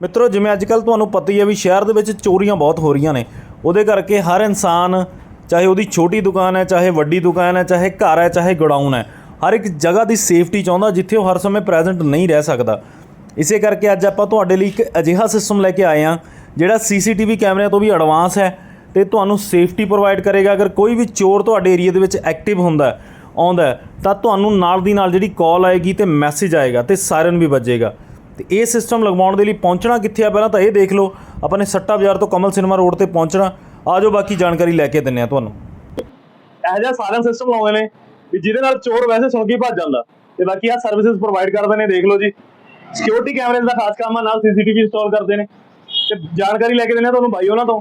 ਮਿੱਤਰੋ, ਜਿਵੇਂ ਅੱਜ ਕੱਲ ਤੁਹਾਨੂੰ ਪਤਾ ਹੀ ਹੈ ਵੀ ਸ਼ਹਿਰ ਦੇ ਵਿੱਚ ਚੋਰੀਆਂ ਬਹੁਤ ਹੋ ਰਹੀਆਂ ਨੇ। ਉਹਦੇ ਕਰਕੇ ਹਰ ਇਨਸਾਨ ਚਾਹੇ ਉਹਦੀ ਛੋਟੀ ਦੁਕਾਨ ਹੈ, ਚਾਹੇ ਵੱਡੀ ਦੁਕਾਨ ਹੈ, ਚਾਹੇ ਘਰ ਹੈ, ਚਾਹੇ ਗੋਡਾਊਨ ਹੈ, ਹਰ ਇੱਕ ਜਗ੍ਹਾ ਦੀ ਸੇਫਟੀ ਚਾਹੁੰਦਾ ਜਿੱਥੇ ਉਹ ਹਰ ਸਮੇਂ ਪ੍ਰੈਜ਼ੈਂਟ ਨਹੀਂ ਰਹਿ ਸਕਦਾ। ਇਸੇ ਕਰਕੇ ਅੱਜ ਆਪਾਂ ਤੁਹਾਡੇ ਲਈ ਇੱਕ ਅਜਿਹਾ ਸਿਸਟਮ ਲੈ ਕੇ ਆਏ ਹਾਂ, ਜਿਹੜਾ ਸੀਸੀਟੀਵੀ ਕੈਮਰਿਆਂ ਤੋਂ ਵੀ ਐਡਵਾਂਸ ਹੈ ਤੇ ਤੁਹਾਨੂੰ ਸੇਫਟੀ ਪ੍ਰੋਵਾਈਡ ਕਰੇਗਾ। ਅਗਰ ਕੋਈ ਵੀ ਚੋਰ ਤੁਹਾਡੇ ਏਰੀਆ ਦੇ ਵਿੱਚ ਐਕਟਿਵ ਹੁੰਦਾ ਆਉਂਦਾ ਤਾਂ ਤੁਹਾਨੂੰ ਨਾਲ ਦੀ ਨਾਲ ਜਿਹੜੀ ਕਾਲ ਆਏਗੀ ਤੇ ਮੈਸੇਜ ਆਏਗਾ ਤੇ ਸਾਇਰਨ ਵੀ ਵੱਜੇਗਾ। ਤੇ ਇਹ ਸਿਸਟਮ ਲਗਵਾਉਣ ਦੇ ਲਈ ਪਹੁੰਚਣਾ ਕਿੱਥੇ ਆ? ਪਹਿਲਾਂ ਤਾਂ ਇਹ ਦੇਖ ਲਓ, ਆਪਾਂ ਨੇ ਸੱਟਾ ਬਾਜ਼ਾਰ ਤੋਂ ਕਮਲ ਸਿਨੇਮਾ ਰੋਡ ਤੇ ਪਹੁੰਚਣਾ। ਆਜੋ ਬਾਕੀ ਜਾਣਕਾਰੀ ਲੈ ਕੇ ਦਿੰਨੇ ਆ ਤੁਹਾਨੂੰ। ਇਹੋ ਜਿਹਾ ਸਾਰਾ ਸਿਸਟਮ ਲਾਉਂਦੇ ਨੇ ਵੀ ਜਿਹਦੇ ਨਾਲ ਚੋਰ ਵੈਸੇ ਸੁਣ ਕੇ ਭੱਜ ਜਾਂਦਾ। ਤੇ ਬਾਕੀ ਆ ਸਰਵਿਸਿਜ਼ ਪ੍ਰੋਵਾਈਡ ਕਰਦੇ ਨੇ, ਦੇਖ ਲਓ ਜੀ। ਸਿਕਿਉਰਿਟੀ ਕੈਮਰੇ ਦਾ ਖਾਸ ਕੰਮ ਆ, ਨਾਲ ਸੀਸੀਟੀਵੀ ਇੰਸਟਾਲ ਕਰਦੇ ਨੇ। ਤੇ ਜਾਣਕਾਰੀ ਲੈ ਕੇ ਦਿੰਦੇ ਆ ਤੁਹਾਨੂੰ ਬਾਈ ਉਹਨਾਂ ਤੋਂ।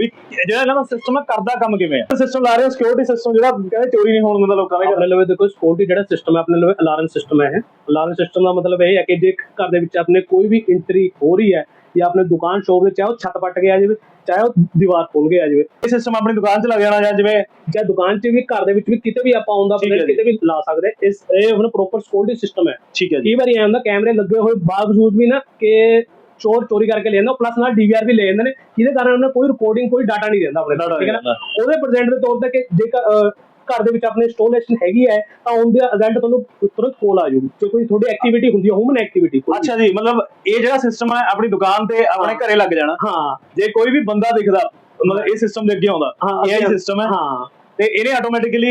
ਵੀ ਜਿਹੜਾ ਇਹਨਾਂ ਦਾ ਸਿਸਟਮ ਹੈ ਕਰਦਾ ਕੰਮ ਕਿਵੇਂ ਆ? ਸਿਸਟਮ ਲਾ ਰਹੇ ਹੋ ਸਿਕਿਉਰਿਟੀ ਸਿਸਟਮ ਜਿਹੜਾ ਕਹਿੰਦੇ ਚੋਰੀ ਨਹੀਂ ਹੋਣ ਦਿੰਦਾ ਲੋਕਾਂ ਦੇ ਘਰ। ਆਪਣੇ ਲਵੇ ਦੇਖੋ ਸਕਿਉਰਟੀ ਜਿਹੜਾ ਸਿਸਟਮ ਹੈ ਆਪਣੇ ਲਵੇ ਅਲਾਰਮ ਸਿਸਟਮ ਹੈ ਅਲਾਰਮ ਸਿਸਟਮ ਦਾ ਮਤਲਬ ਇਹ ਹੈ ਕਿ ਜੇ ਘਰ ਦੇ ਵਿੱਚ ਆਪਣੇ ਕੋਈ ਵੀ ਐਂਟਰੀ ਹੋ ਰਹੀ ਹੈ ਜਾਂ ਆਪਣੇ ਦੁਕਾਨ ਸ਼ੋਪ ਦੇ ਚਾਹੇ ਉਹ ਛੱਤ ਪੱਟ ਕੇ ਆ ਜਾਵੇ ਚਾਹੇ ਉਹ ਦੀਵਾਰ ਖੁੱਲ ਕੇ ਆ ਜਾਵੇ। ਇਹ ਸਿਸਟਮ ਆਪਣੀ ਦੁਕਾਨ 'ਚ ਲੱਗ ਜਾਣਾ ਜਾਂ ਜਿਵੇਂ ਚਾਹੇ ਦੁਕਾਨ 'ਚ ਵੀ ਘਰ ਦੇ ਵਿੱਚ ਵੀ ਕਿਤੇ ਵੀ ਆਪਾਂ ਆਉਂਦਾ ਹੈ ਜੀ। ਕਿਤੇ ਵੀ ਲਾ ਸਕਦੇ। ਇਸ ਇਹ ਆਪਣਾ ਪ੍ਰੋਪਰ ਸਕਿਉਰਟੀ ਸਿਸਟਮ ਹੈ। ਠੀਕ ਹੈ ਜੀ। ਕਈ ਵਾਰੀ ਐਂ ਹੁੰਦਾ ਕੈਮਰੇ ਲੱਗੇ ਹੋਏ ਬਾਵਜੂਦ ਵੀ ਨਾ ਕਿ ਚੋਰ ਚੋਰੀ ਕਰਕੇ ਲੈ ਜਾਂਦਾ ਪਲੱਸ ਨਾਲ ਡੀਵੀਆਰ ਵੀ ਲੈ ਜਾਂਦੇ ਨੇ ਜਿਹਦੇ ਕਾਰਨ ਉਹਨਾਂ ਕੋਈ ਰਿਕਾਰਡਿੰਗ ਕੋਈ ਡਾਟਾ ਨਹੀਂ ਰਹਿੰਦਾ ਆਪਣੇ ਕੋਲ, ਠੀਕ ਹੈ ਨਾ? ਉਹਦੇ ਪ੍ਰੈਜ਼ੈਂਟ ਦੇ ਤੌਰ ਤੇ ਕਿ ਜੇਕਰ ਘਰ ਦੇ ਵਿੱਚ ਆਪਣੇ ਇੰਸਟਾਲੇਸ਼ਨ ਹੈਗੀ ਹੈ ਤਾਂ ਉਹਦੇ ਏਜੰਟ ਤੁਹਾਨੂੰ ਤੁਰੰਤ ਕੋਲ ਆ ਜਾਊਗੀ। ਜੇ ਕੋਈ ਤੁਹਾਡੀ ਐਕਟੀਵਿਟੀ ਹੁੰਦੀ ਹੈ ਹਿਊਮਨ ਐਕਟੀਵਿਟੀ ਅੱਛਾ ਜੀ ਮਤਲਬ ਇਹ ਜਿਹੜਾ ਸਿਸਟਮ ਹੈ ਆਪਣੀ ਦੁਕਾਨ ਤੇ ਆਪਣੇ ਘਰੇ ਲੱਗ ਜਾਣਾ। ਹਾਂ। ਜੇ ਕੋਈ ਵੀ ਬੰਦਾ ਦਿਖਦਾ ਮਤਲਬ ਇਹ ਸਿਸਟਮ ਦੇ ਅੱਗੇ ਆਉਂਦਾ ਇਹ ਸਿਸਟਮ ਹੈ। ਹਾਂ। ਤੇ ਇਹਨੇ ਆਟੋਮੈਟਿਕਲੀ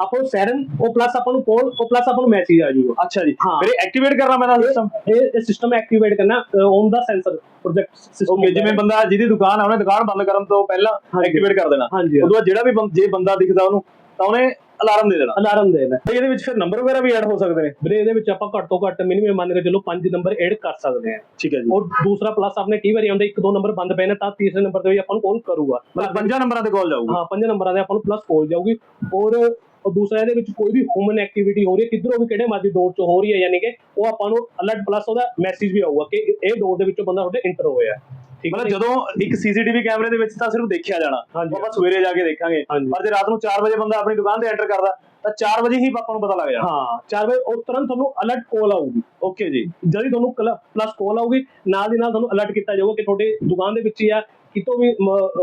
ਆਪਾਂ ਸੈਰਨ ਉਹ ਪਲੱਸ ਆਪਾਂ ਨੂੰ ਕੋਲ ਉਹ ਪਲੱਸ ਆਪਾਂ ਨੂੰ ਮੈਸੇਜ ਆ ਜਾਊਗਾ ਅੱਛਾ ਜੀ। ਫਿਰ ਐਕਟੀਵੇਟ ਕਰਨਾ ਪੈਂਦਾ ਸਿਸਟਮ ਇਹ ਸਿਸਟਮ ਐਕਟੀਵੇਟ ਕਰਨਾ ਔਨ ਦਾ ਸੈਂਸਰ ਪ੍ਰੋਜੈਕਟ ਸਿਸਟਮ ਓਕੇ ਜਿਵੇਂ ਬੰਦਾ ਜਿਹਦੀ ਦੁਕਾਨ ਆ ਉਹਨੇ ਦੁਕਾਨ ਬੰਦ ਕਰਨ ਤੋਂ ਪਹਿਲਾਂ। ਐਕਟੀਵੇਟ ਕਰ ਦੇਣਾ। ਉਦੋਂ ਜਿਹੜਾ ਵੀ ਜੇ ਬੰਦਾ ਦਿਖਦਾ ਉਹਨੂੰ ਤਾਂ ਉਹਨੇ ਅਲਾਰਮ ਦੇ ਦੇਣਾ। ਅਲਾਰਮ ਦੇਣਾ। ਤੇ ਇਹਦੇ ਵਿੱਚ ਫਿਰ ਨੰਬਰ ਵਗੈਰਾ ਵੀ ਐਡ ਹੋ ਸਕਦੇ ਨੇ? ਵੀਰੇ ਇਹਦੇ ਵਿੱਚ ਆਪਾਂ ਘੱਟ ਤੋਂ ਘੱਟ ਮਿਨੀਮਮ ਮੰਨ ਕੇ ਚਲੋ 5 ਨੰਬਰ ਐਡ ਕਰ ਸਕਦੇ ਹਾਂ। ਠੀਕ ਹੈ ਜੀ। ਔਰ ਦੂਸਰਾ ਪਲੱਸ ਆਪਣੇ ਕਈ ਵਾਰੀ ਆਉਂਦਾ ਇੱਕ ਦੋ ਨੰਬਰ ਬੰਦ ਪਏ ਨੇ ਤਾਂ ਤੀਸਰੇ ਨੰਬਰ ਤੇ ਵੀ ਆਪਾਂ ਨੂੰ ਕਾਲ ਕਰੂਗਾ। ਮਤਲਬ ਪੰਜਾਂ ਨੰਬਰਾਂ ਤੇ ਕਾਲ ਜਾਊਗੀ। ਹਾਂ ਪੰਜ ਨੰਬਰਾਂ ਦੇ ਆਪਾਂ ਨੂੰ ਪਲੱਸ ਕਾਲ ਜਾਊਗੀ। ਔਰ ਔਰ ਦੂਸਰਾ ਇਹਦੇ ਵਿੱਚ ਕੋਈ ਵੀ ਹਿਊਮਨ ਐਕਟੀਵਿਟੀ ਹੋ ਰਹੀ ਹੈ ਕਿੱਧਰੋਂ ਵੀ ਕਿਹੜੇ ਮਰਜ਼ੀ ਡੋਰ ਤੋਂ ਹੋ ਰਹੀ ਹੈ ਯਾਨੀ ਕਿ ਉਹ ਆਪਾਂ ਨੂੰ ਅਲਰਟ ਪਲੱਸ ਉਹਦਾ ਮੈਸੇਜ ਵੀ ਆਊਗਾ ਕਿ ਇਹ ਡੋਰ ਦੇ ਵਿੱਚੋਂ ਬੰਦਾ ਤੁਹਾਡੇ ਇੰਟਰ ਹੋਇਆ। ਮਤਲਬ? ਜਦੋਂ ਇੱਕ ਸੀਸੀਟੀਵੀ ਕੈਮਰੇ ਦੇ ਵਿੱਚ ਤਾਂ ਸਿਰਫ ਦੇਖਿਆ ਜਾਣਾ। ਆਪਾਂ ਸਵੇਰੇ ਜਾ ਕੇ ਦੇਖਾਂਗੇ। ਪਰ ਜੇ ਰਾਤ ਨੂੰ 4 ਵਜੇ ਬੰਦਾ ਆਪਣੀ ਦੁਕਾਨ ਤੇ ਐਂਟਰ ਕਰਦਾ ਤਾਂ 4 ਵਜੇ ਹੀ ਆਪਾਂ ਨੂੰ ਪਤਾ ਲੱਗ ਜਾਣਾ। ਹਾਂ। 4 ਵਜੇ ਉਹ ਤੁਰੰਤ ਤੁਹਾਨੂੰ ਅਲਰਟ ਕਾਲ ਆਊਗੀ। ਓਕੇ ਜੀ। ਜਦ ਹੀ ਤੁਹਾਨੂੰ ਪਲੱਸ ਕਾਲ ਆਊਗੀ ਨਾਲ ਦੀ ਨਾਲ ਤੁਹਾਨੂੰ ਅਲਰਟ ਕੀਤਾ ਜਾਊਗਾ ਕਿ ਤੁਹਾਡੇ ਦੁਕਾਨ ਦੇ ਵਿੱਚ ਹੀ ਆ ਕਿਤੋਂ ਵੀ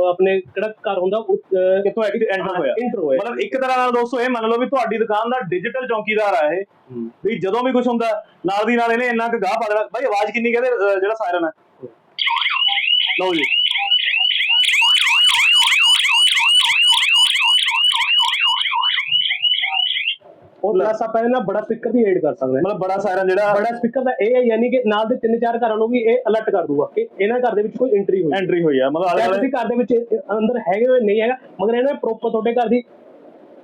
ਆਪਣੇ ਕਿਹੜਾ ਘਰ ਹੁੰਦਾ ਕਿੱਥੋਂ ਐਂਟਰ ਹੋਇਆ। ਇੰਟਰ ਹੋਇਆ। ਮਤਲਬ ਇੱਕ ਤਰ੍ਹਾਂ ਨਾਲ ਦੋਸਤੋ ਇਹ ਮੰਨ ਲਓ ਵੀ ਤੁਹਾਡੀ ਦੁਕਾਨ ਦਾ ਡਿਜੀਟਲ ਚੌਕੀਦਾਰ ਆ ਇਹ। ਵੀ ਜਦੋਂ ਵੀ ਕੁਝ ਹੁੰਦਾ ਨਾਲ ਦੀ ਨਾਲ ਇਹਨੇ ਇੰਨਾ ਕੁ ਗਾਹ ਪਾ ਦੇਣਾ। ਬਾਈ ਆਵਾਜ਼ ਕਿੰਨੀ ਕਹਿੰਦੇ ਜਿਹੜਾ ਸਾਇਰਨ ਹੈ ਲਓ ਜੀ ਔਰ ਪਲੱਸ ਆਪਾਂ ਇਹਦੇ ਨਾਲ ਬੜਾ ਸਪੀਕਰ ਵੀ ਐਡ ਕਰ ਸਕਦੇ ਹਾਂ। ਮਤਲਬ ਬੜਾ ਸਾਇਰਨ ਜਿਹੜਾ ਬੜਾ ਸਪੀਕਰ ਦਾ ਇਹ ਹੈ ਯਾਨੀ ਕਿ ਨਾਲ ਦੇ ਤਿੰਨ ਚਾਰ ਘਰਾਂ ਨੂੰ ਵੀ ਇਹ ਅਲਰਟ ਕਰ ਦੂਗਾ ਕਿ ਇਹਨਾਂ ਘਰ ਦੇ ਵਿੱਚ ਕੋਈ ਐਂਟਰੀ ਹੋਈ। ਐਂਟਰੀ ਹੋਈ ਆ ਮਤਲਬ ਆਲੇ ਤੁਸੀਂ ਘਰ ਦੇ ਵਿੱਚ ਅੰਦਰ ਹੈਗੇ ਹੋਏ ਨਹੀਂ ਹੈਗਾ ਮਗਰ ਇਹਨਾਂ ਨੇ ਪ੍ਰੋਪਰ ਤੁਹਾਡੇ ਘਰ ਦੀ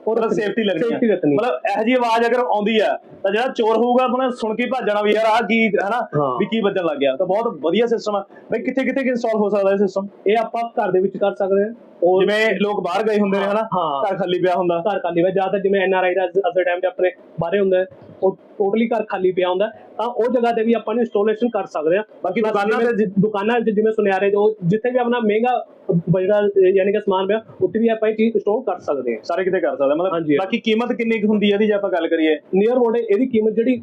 ਮਤਲਬ ਸੇਫਟੀ ਲੱਗਣੀ ਹੈ ਮਤਲਬ ਇਹੋ ਜੀ ਆਵਾਜ਼ ਅਗਰ ਆਉਂਦੀ ਆ ਤਾਂ ਜਿਹੜਾ ਚੋਰ ਹੋਊਗਾ ਆਪਣਾ ਸੁਣ ਕੇ ਭੱਜ ਜਾਣਾ ਵੀ ਯਾਰ ਆਹ ਕੀ ਹੈਨਾ। ਵੀ ਕੀ ਵੱਜਣ ਲੱਗ ਗਿਆ। ਤਾਂ ਬਹੁਤ ਵਧੀਆ ਸਿਸਟਮ ਆ। ਬਈ ਕਿੱਥੇ ਕਿੱਥੇ ਇੰਸਟਾਲ ਹੋ ਸਕਦਾ ਇਹ ਸਿਸਟਮ ਇਹ ਆਪਾਂ ਘਰ ਦੇ ਵਿੱਚ ਕਰ ਸਕਦੇ ਹਾਂ ਜਿਵੇਂ ਲੋਕ ਬਾਹਰ ਗਏ ਹੁੰਦੇ ਨੇ ਹਨਾ। ਘਰ ਖਾਲੀ ਪਿਆ ਹੁੰਦਾ। ਘਰ ਖਾਲੀ ਹੋਇਆ ਜ਼ਿਆਦਾ ਜਿਵੇਂ ਐਨ ਆਰ ਆਈ ਦਾ ਦੇ ਟਾਈਮ ਤੇ ਆਪਣੇ ਬਾਰੇ ਹੁੰਦਾ ਹੈ, ਉਹ ਟੋਟਲੀ ਘਰ ਖਾਲੀ ਪਿਆ ਹੁੰਦਾ ਤਾਂ ਉਹ ਜਗ੍ਹਾ ਤੇ ਵੀ ਆਪਾਂ ਨੂੰ ਇੰਸਟਾਲੇਸ਼ਨ ਕਰ ਸਕਦੇ ਹਾਂ। ਬਾਕੀ ਦੁਕਾਨਾਂ ਤੇ ਦੁਕਾਨਾਂ 'ਚ ਜਿਵੇਂ ਸੁਨਿਆਰੇ ਜੋ ਜਿੱਥੇ ਵੀ ਆਪਣਾ ਮਹਿੰਗਾ ਬਜੜਾ ਯਾਨੀ ਕਿ ਸਮਾਨ ਪਿਆ ਉੱਥੇ ਵੀ ਆਪਾਂ ਇਹ ਚੀਜ਼ ਸਟੋਰ ਕਰ ਸਕਦੇ ਹਾਂ। ਸਾਰੇ ਕਿਤੇ ਕਰ ਸਕਦਾ ਮਤਲਬ। ਬਾਕੀ ਕੀਮਤ ਕਿੰਨੀ ਕੁ ਹੁੰਦੀ ਹੈ ਇਹਦੀ ਜੇ ਆਪਾਂ ਗੱਲ ਕਰੀਏ? ਨੀਅਰ ਬੋਰਡ ਇਹਦੀ ਕੀਮਤ ਜਿਹੜੀ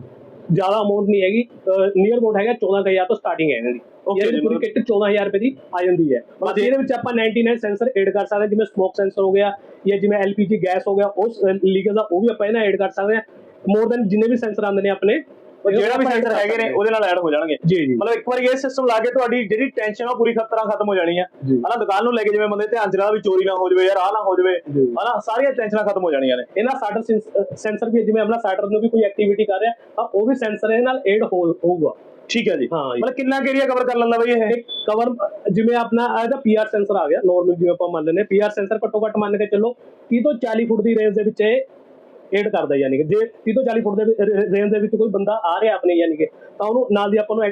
ਜ਼ਿਆਦਾ ਅਮਾਉਂਟ ਨਹੀਂ ਹੈਗੀ ਨੀਅਰ ਬੋਰਡ ਹੈਗਾ 14000 ਤੋਂ ਸਟਾਰਟਿੰਗ ਹੈ ਇਹਨਾਂ ਦੀ ਜੀ, ਪੂਰੀ ਮਤਲਬ- ਕਿੱਟ 14000 ਰੁਪਏ ਦੀ ਆ ਜਾਂਦੀ ਹੈ। ਬਾਕੀ ਇਹਦੇ ਵਿੱਚ ਆਪਾਂ 99 ਸੈਂਸਰ ਐਡ ਕਰ ਸਕਦੇ ਜਿਵੇਂ ਸਮੋਕ ਸੈਂਸਰ ਹੋ ਗਿਆ ਜਾਂ ਜਿਵੇਂ ਐਲਪੀਜੀ ਗੈਸ ਹੋ ਗਿਆ ਉਸ ਲੀਕੇਜ ਦਾ ਉਹ ਵੀ ਆਪਾਂ ਇਹਨਾਂ ਐਡ ਕਰ ਸਕਦੇ ਹਾਂ। ਮੋਰ ਦੈਨ ਜਿੰਨੇ ਵੀ ਸੈਂਸਰ ਆਉਂਦੇ ਨੇ ਆਪਣੇ ਉਹ ਜਿਹੜਾ ਵੀ ਸੈਂਸਰ ਹੈਗੇ ਨੇ ਉਹਦੇ ਨਾਲ ਐਡ ਹੋ ਜਾਣਗੇ। ਜੀ ਜੀ ਮਤਲਬ ਇੱਕ ਵਾਰੀ ਇਹ ਸਿਸਟਮ ਲਾ ਕੇ ਤੁਹਾਡੀ ਜਿਹੜੀ ਟੈਨਸ਼ਨ ਆ ਪੂਰੀ ਖਤਰਾ ਖਤਮ ਹੋ ਜਾਣੀ ਆ। ਹਨਾ ਦੁਕਾਨ ਨੂੰ ਲੈ ਕੇ ਜਿਵੇਂ ਬੰਦੇ ਧਿਆਨ ਚ ਰਹਿਣਾ ਵੀ ਚੋਰੀ ਨਾ ਹੋ ਜਾਵੇ ਯਾਰ ਆਹ ਨਾ ਹੋ ਜਾਵੇ। ਹਨਾ ਸਾਰੀਆਂ ਟੈਨਸ਼ਨਾਂ ਖਤਮ ਹੋ ਜਾਣੀਆਂ ਨੇ ਇਹਨਾਂ ਸਾਡਾ ਸੈਂਸਰ ਵੀ ਜਿਵੇਂ ਆਪਣਾ ਸਾਈਡਰ ਨੂੰ ਵੀ ਕੋਈ ਐਕਟੀਵਿਟੀ ਕਰ ਰਿਹਾ ਤਾਂ ਉਹ ਵੀ ਸੈਂਸਰ ਇਹਦੇ ਨਾਲ ਐਡ ਹੋਊਗਾ ਠੀਕ ਹੈ ਜੀ ਹਾਂ। ਮਤਲਬ ਕਿੰਨਾ ਏਰੀਆ ਕਵਰ ਕਰ ਲੈਂਦਾ ਬਈ ਇਹ ਕਵਰ ਜਿਵੇਂ ਆਪਣਾ ਇਹਦਾ ਪੀਆਰ ਸੈਂਸਰ ਆ ਗਿਆ ਨਾਰਮਲ ਜਿਵੇਂ ਆਪਾਂ ਮੰਨ ਲੈਂਦੇ ਪੀਆਰ ਸੈਂਸਰ ਘੱਟੋ ਘੱਟ ਮੰਨ ਕੇ ਚੱਲੋ 30 ਤੋਂ 40 ਫੁੱਟ ਦੀ ਰੇਂਜ ਦੇ ਵਿੱਚ ਇਹ ਐਡ ਕਰਦਾ ਯਾਨੀ ਕਿ ਜੇ 30 ਤੋਂ 40 ਫੁੱਟ ਦੇ ਰੇਂਜ ਦੇ ਵਿੱਚ ਕੋਈ ਬੰਦਾ ਆ ਰਿਹਾ ਆਪਣੇ ਯਾਨੀ ਕਿ ਤਾਂ ਉਹਨੂੰ ਨਾਲ ਦੀ ਆਪਾਂ ਨੂੰ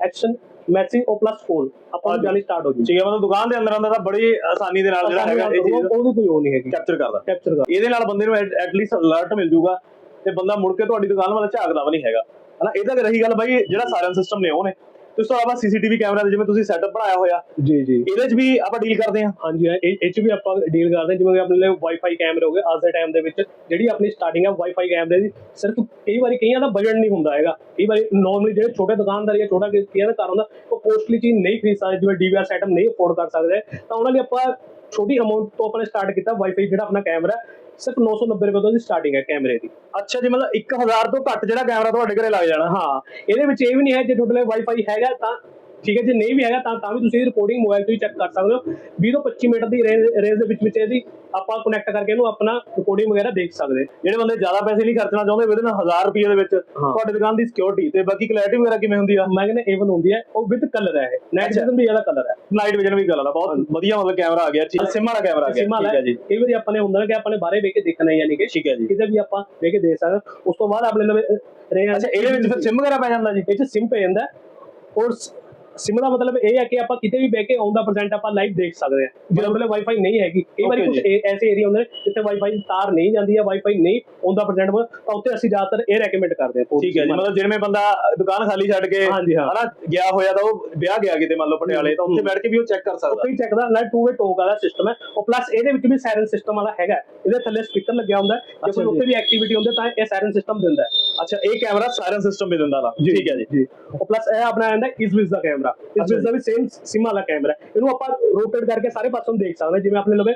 ਐਕਸ਼ਨ ਮੈਸੇਜ ਉਹ ਪਲੱਸ ਕੋਲ ਆਪਾਂ ਨੂੰ ਜਾਣੀ ਸਟਾਰਟ ਹੋ ਜੂ ਠੀਕ ਹੈ ਮਤਲਬ ਦੁਕਾਨ ਦੇ ਅੰਦਰ ਅੰਦਰ ਤਾਂ ਬੜੀ ਆਸਾਨੀ ਦੇ ਨਾਲ ਜਿਹੜਾ ਹੈਗਾ ਇਹ ਚੀਜ਼ ਉਹਦੀ ਕੋਈ ਉਹ ਨਹੀਂ ਹੈਗੀ। ਕੈਪਚਰ ਕਰਦਾ। ਕੈਪਚਰ ਕਰ ਇਹਦੇ ਨਾਲ ਬੰਦੇ ਨੂੰ ਐਟਲੀਸਟ ਅਲਰਟ ਮਿਲ ਜੂਗਾ ਤੇ ਬੰਦਾ ਮੁੜ ਕੇ ਤੁਹਾਡੀ ਦੁਕਾਨ ਵੱਲ ਝਾਕਦਾ ਵੀ ਨਹੀਂ ਹੈਗਾ। ਹਨਾ ਇਹਦਾ ਕਿ ਰਹੀ ਗੱਲ ਬਾਈ ਜਿਹੜਾ ਸਾਇਰਨ ਸਿਸਟਮ ਨੇ ਉਹ ਨੇ। ਇਸ ਤੋਂ ਇਲਾਵਾ ਸੀਸੀਟੀਵੀ ਕੈਮਰਾ ਦੇ ਜਿਵੇਂ ਤੁਸੀਂ ਸੈਟਅਪ ਬਣਾਇਆ ਹੋਇਆ ਜੀ ਜੀ। ਇਹਦੇ 'ਚ ਵੀ ਆਪਾਂ ਡੀਲ ਕਰਦੇ ਹਾਂ? ਹਾਂਜੀ ਇਹ ਇਹ 'ਚ ਵੀ ਆਪਾਂ ਡੀਲ ਕਰਦੇ ਹਾਂ ਜਿਵੇਂ ਕਿ ਆਪਣੇ ਲਈ ਵਾਈਫਾਈ ਕੈਮਰੇ ਹੋ ਗਏ ਅੱਜ ਦੇ ਟਾਈਮ ਦੇ ਵਿੱਚ ਜਿਹੜੀ ਆਪਣੀ ਸਟਾਰਟਿੰਗ ਹੈ ਵਾਈਫਾਈ ਕੈਮਰੇ ਦੀ ਸਿਰਫ ਕਈ ਵਾਰੀ ਕਈਆਂ ਦਾ ਬਜਟ ਨਹੀਂ ਹੁੰਦਾ ਹੈਗਾ। ਕਈ ਵਾਰੀ ਨਾਰਮਲੀ ਜਿਹੜੇ ਛੋਟੇ ਦੁਕਾਨਦਾਰ ਜਾਂ ਛੋਟਾ ਕਈਆਂ ਦਾ ਘਰ ਹੁੰਦਾ ਉਹ ਕੋਸਟਲੀ ਚੀਜ਼ ਨਹੀਂ ਖਰੀਦ ਸਕਦੇ ਜਿਵੇਂ ਡੀਵੀਆਰ ਸੈਟਅਪ ਨਹੀਂ ਅਫੋਰਡ ਕਰ ਸਕਦੇ ਤਾਂ ਉਹਨਾਂ ਲਈ ਆਪਾਂ ਛੋਟੀ ਅਮਾਉਂਟ ਤੋਂ ਆਪਾਂ ਨੇ ਸਟਾਰਟ ਕੀਤਾ ਵਾਈਫਾਈ ਜਿਹੜਾ ਆਪਣਾ ਕੈਮਰਾ ਸਿਰਫ 990 ਰੁਪਏ ਤੋਂ ਦੀ ਸਟਾਰਟਿੰਗ ਹੈ ਕੈਮਰੇ ਦੀ। ਅੱਛਾ ਜੀ ਮਤਲਬ 1000 ਤੋਂ ਘੱਟ ਜਿਹੜਾ ਕੈਮਰਾ ਤੁਹਾਡੇ ਘਰੇ ਲੱਗ ਜਾਣਾ। ਹਾਂ ਇਹਦੇ ਵਿੱਚ ਇਹ ਵੀ ਨਹੀਂ ਹੈ ਜੇ ਤੁਹਾਡੇ ਲਈ ਵਾਈਫਾਈ ਹੈਗਾ ਤਾਂ ਠੀਕ ਹੈ ਜੇ ਨਹੀਂ ਵੀ ਹੈਗਾ ਤਾਂ ਤਾਂ ਵੀ ਤੁਸੀਂ ਰਿਕਾਰਡਿੰਗ ਮੋਬਾਈਲ ਤੋਂ ਹੀ ਚੈੱਕ ਕਰ ਸਕਦੇ ਹੋ। 20 ਤੋਂ 25 ਮਿੰਟ ਦੀ ਰੇਂਜ ਦੇ ਵਿੱਚ ਵਿੱਚ ਇਹਦੀ ਆਪਾਂ ਕਨੈਕਟ ਕਰਕੇ ਇਹਨੂੰ ਆਪਣਾ ਰਿਕਾਰਡਿੰਗ ਵਗੈਰਾ ਦੇਖ ਸਕਦੇ। ਜਿਹੜੇ ਬੰਦੇ ਜ਼ਿਆਦਾ ਪੈਸੇ ਨਹੀਂ ਖਰਚਣਾ ਚਾਹੁੰਦੇ ਉਹਦੇ ਨਾਲ 1000 ਰੁਪਏ ਦੇ ਵਿੱਚ ਤੁਹਾਡੀ ਦੁਕਾਨ ਦੀ ਸਿਕਿਉਰਿਟੀ ਤੇ ਬਾਕੀ ਕਲੈਰਿਟੀ ਵਗੈਰਾ ਕਿਵੇਂ ਹੁੰਦੀ ਆ? ਮੈਂ ਕਹਿੰਦਾ ਏਵਨ ਹੁੰਦੀ ਹੈ ਉਹ ਵਿਦ ਕਲਰ ਹੈ ਨਾਈਟ ਵਿਜ਼ਨ ਵੀ ਇਹਦਾ ਕਲਰ ਹੈ ਨਾਈਟ ਵਿਜ਼ਨ ਵੀ ਗੱਲ ਆ ਬਹੁਤ ਵਧੀਆ ਮਤਲਬ ਕੈਮਰਾ ਆ ਗਿਆ। ਠੀਕ ਸਿਮ ਵਾਲਾ ਕੈਮਰਾ ਆ ਗਿਆ। ਠੀਕ ਹੈ ਜੀ। ਕਈ ਵਾਰੀ ਆਪਾਂ ਨੇ ਹੁੰਦਾ ਕਿ ਆਪਾਂ ਨੇ ਬਾਹਰੇ ਵੇਖ ਕੇ ਦੇਖਣਾ ਹੈ ਯਾਨੀ ਕਿ ਠੀਕ ਹੈ ਜੀ। ਕਿਤੇ ਵੀ ਆਪਾਂ ਵੇਖ ਕੇ ਦੇਖ ਸਕਦੇ। ਉਸ ਤੋਂ ਬਾਅਦ ਆਪਣੇ ਨਵੇਂ ਰੇਂਜ ਅੱਛਾ ਇਹਦੇ ਵਿੱਚ ਫਿਰ ਸਿਮ ਵਗੈਰਾ ਪੈ ਜਾਂਦਾ ਜੀ? ਇਹ ਚ ਸਿਮ ਪੈ ਜਾਂਦਾ। ਔਰ ਸਿਮ ਦਾ ਮਤਲਬ ਇਹ ਹੈ ਕਿ ਆਪਾਂ ਕਿਤੇ ਵੀ ਬਹਿ ਕੇ ਔਨ ਦਾ ਆਪਾਂ ਲਾਈਵ ਦੇਖ ਸਕਦੇ ਹਾਂ। ਜਿਹਦੇ ਕੋਲ ਵਾਈਫਾਈ ਨਹੀਂ ਹੈਗੀ ਕਈ ਵਾਰੀ ਕੁਝ ਐਸੇ ਏਰੀਆ ਹੁੰਦੇ ਨੇ ਜਿੱਥੇ ਵਾਈਫਾਈ ਤਾਰ ਨਹੀਂ ਜਾਂਦੀ ਹੈ ਵਾਈਫਾਈ ਨਹੀਂ ਔਨ ਦਾ ਪਰਸੈਂਟ ਤਾਂ ਉੱਥੇ ਅਸੀਂ ਜ਼ਿਆਦਾਤਰ ਇਹ ਰეკਮੈਂਡ ਕਰਦੇ ਹਾਂ। ਠੀਕ ਹੈ ਜੀ ਮਤਲਬ ਜਿਵੇਂ ਬੰਦਾ ਦੁਕਾਨ ਖਾਲੀ ਛੱਡ ਕੇ। ਹਨਾ ਗਿਆ ਹੋਇਆ ਤਾਂ ਉਹ ਵਿਆਹ ਗਿਆ ਕਿਤੇ ਮੰਨ ਲਓ ਪਟਿਆਲੇ ਤਾਂ ਉੱਥੇ ਬੈਠ ਕੇ ਵੀ ਉਹ ਚੈੱਕ ਕਰ ਸਕਦਾ। ਉੱਥੇ ਹੀ ਚੱਕਦਾ ਨਾਲ ਟੂ ਵੇ ਟੋਕ ਵਾਲਾ ਸਿਸਟਮ ਹੈ। ਉਹ ਪਲੱਸ ਇਹਦੇ ਵਿੱਚ ਵੀ ਸਾਇਰਨ ਸਿਸਟਮ ਵਾਲਾ ਹੈਗਾ। ਇਹਦੇ ਥੱਲੇ ਸਪੀਕਰ ਲੱਗਿਆ ਹੁੰਦਾ ਜੇ ਕੋਈ। ਉੱਥੇ ਵੀ ਐਕਟੀਵਿਟੀ ਹੁੰਦੀ ਤਾਂ ਇਹ ਸਾਇਰਨ ਸਿਸਟਮ ਦਿੰਦਾ ਅੱਛਾ ਇਹ ਕੈਮਰਾ ਸਾਇਰਨ ਸਿਸਟਮ ਵੀ ਦਿੰਦਾ ਵਾ। ਠੀਕ ਹੈ ਜੀ। ਪਲੱਸ ਇਹ ਆਪਣਾ ਆਂਦਾ ਇਜ਼ਵਿਸ ਦਾ ਕੈਮਰਾ। ਇਜ਼ਵਿਸ ਦਾ ਵੀ ਸੇਮ ਸਿਮ ਵਾਲਾ ਕੈਮਰਾ। ਇਹਨੂੰ ਆਪਾਂ ਰੋਟੇਟ ਕਰਕੇ ਸਾਰੇ ਪਾਸੋਂ ਦੇਖ ਸਕਦੇ ਜਿਵੇਂ ਆਪਣੇ ਲਵੇ